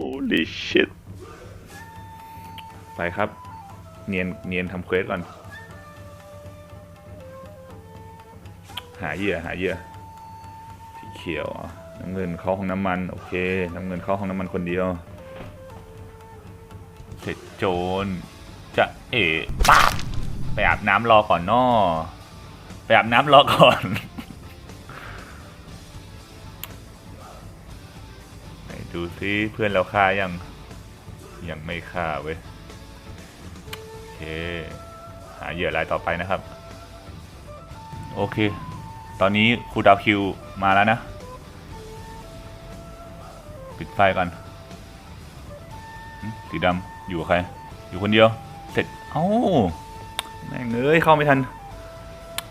holy shit ไปครับ เนียนเนียนทำเควสก่อน หาเหยื่อหาเหยื่อสีเขียวน้ำเงินเข้าห้องน้ำมัน โอเคน้ำเงินเข้าห้องน้ำมันคนเดียว เสร็จโจรจะเอ๋ป้าบไปอาบน้ำรอก่อนนอไปอาบน้ำรอก่อน ดูซิเพื่อนเราฆ่ายัง ยังไม่ฆ่าเว้ยโอเค หาเหยื่อรายต่อไปนะครับ โอเค ตอนนี้ครูดาวคิวมาแล้วนะ ปิดไฟก่อนสีดำอยู่กับใคร อยู่คนเดียว เสร็จ เอ้าแม่งเอ้ยเข้าไม่ทัน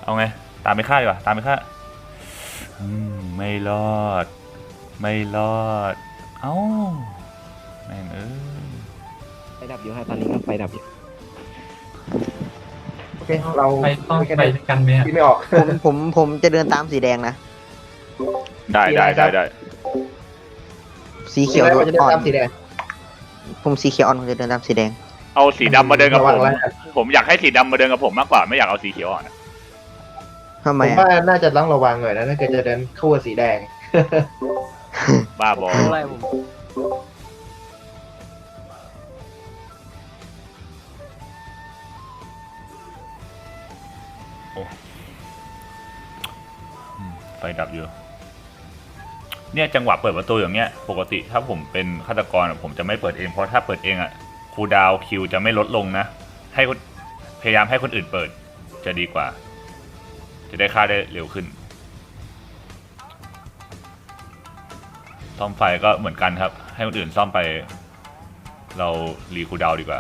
เอาไง ตามไปฆ่าดีกว่า ตามไปฆ่าไม่รอด ไม่รอด เอ้าแม่งเอ้ยไฟดับอยู่ฮะตอนนี้ก็ไฟดับอยู่โอเคเราไปต้องไปด้วยกันไหมอะคิดไม่ออก ผมผมผมจะเดินตามสีแดงนะ ได้ได้ได้ได้สีเขียวเราจะได้อ่อนตามสีแดง ผมสีเขียวอ่อนผมจะเดินตามสีแดง เอาสีดำมาเดินกับระผวังมแล้วผมอยากให้สีดำมาเดินกับผมมากกว่าไม่อยากเอาสีเขียวอ่อนอะทำไมผมอะว่าน่าจะต้องระวังหน่อยนะถ้าเกิดจะเดินคู่กับสีแดง บ้าบออะไรผมอืมไฟดับอยู่ เนี่ยจังหวะเปิดประตูอย่างเงี้ย ปกติถ้าผมเป็นฆาตกรอะผมจะไม่เปิดเอง เพราะถ้าเปิดเองอะคูลดาวน์คิวจะไม่ลดลงนะ ให้คนพยายามให้คนอื่นเปิดจะดีกว่า จะได้ฆ่าได้เร็วขึ้น ซ่อมไฟก็เหมือนกันครับ ให้คนอื่นซ่อมไป เรารีคูดาวดีกว่า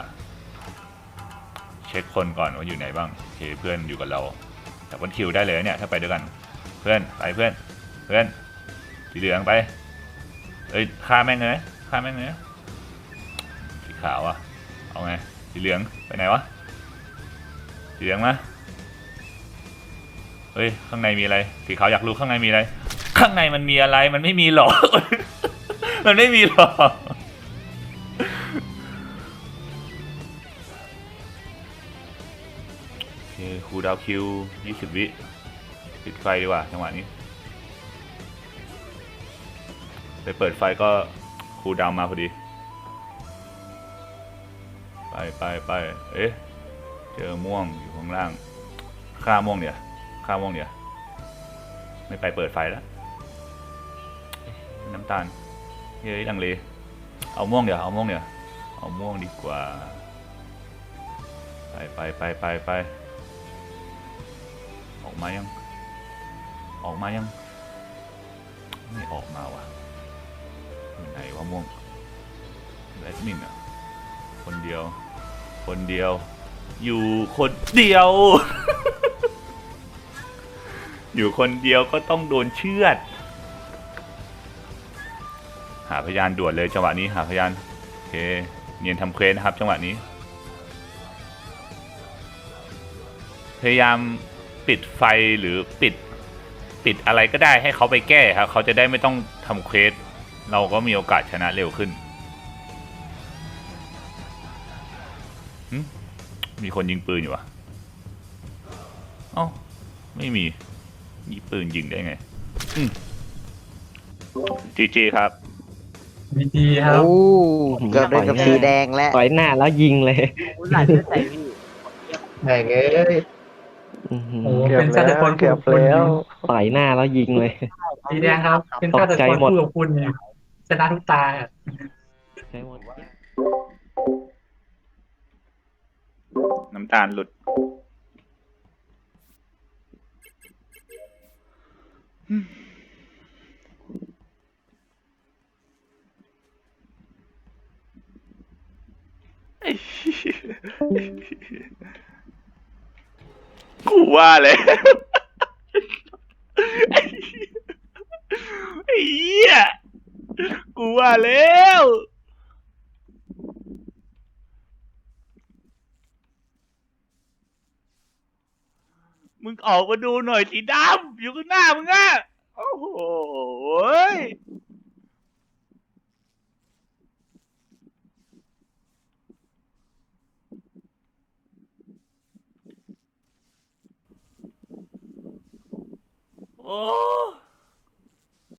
เช็คคนก่อนว่าอยู่ไหนบ้างโอเคเพื่อนอยู่กับเราแต่วันคิวได้เลยเนี่ยถ้าไปด้วยกัน เพื่อนไปเพื่อน เพื่อนสีเหลืองไปเอ้ยฆ่าแม่งเลยฆ่าแม่งเลยสีขาวอะเอาไงสีเหลืองไปไหนวะสีเหลืองมาเฮ้ยข้างในมีอะไรสีขาวอยากรู้ข้างในมีอะไร ข้างในมันมีอะไร มันไม่มีหรอก มันไม่มีหรอก โอเคคูดาวคิว20วิปิดไฟดีกว่าจังหวะนี้ ไปเปิดไฟก็คูดาวมาพอดี ไปไปไปเอ๊ะ เจอม่วงอยู่ข้างล่าง ฆ่าม่วงเดี๋ยวฆ่าม่วงเดี๋ยวไม่ไปเปิดไฟแล้ว น้ำตาลเฮ้ยลังเลเอาม่วงเดี๋ยวเอาม่วงเดี๋ยวเอาม่วงดีกว่า ไปไปไปไปไปออกมายัง ออกมายัง ไม่ออกมาว่ะไหนวะม่วงแบดมินอะ คนเดียว คนเดียว อยู่คนเดียว อยู่คนเดียวก็ต้องโดนเชือด พยานด่วนเลยจังหวะนี้หาพยานโอเคเนียนทำเควสนะครับจังหวะนี้ พยายามปิดไฟหรือปิดปิดอะไรก็ได้ให้เขาไปแก้ครับเขาจะได้ไม่ต้องทำเควสเราก็มีโอกาสชนะเร็วขึ้น มีคนยิงปืนอยู่วะเอ้าไม่มียิงปืนยิงได้ไงจีจีครับ วิธีครับโอ้เกิดเดินกับสีแดงและต่อยหน้าแล้วยิงเลยหลายเลือดใส่พี่แม่งเอ้ยอื้อหือโอ้เป็นฆาตกรคู่กับคุณอยู่ต่อยหน้าแล้วยิงเลยสีแดงครับ เป็นฆาตกรคู่กับคุณอยู่ชนะทุกตาอะใช้หมดน้ำตาลหลุดไอ้เกูว่าเลยไอ้เหี้ยกูว่าแล้วมึงออกมาดูหน่อยสีดำอยู่ข้างหน้ามึงอะโอ้โห โอ้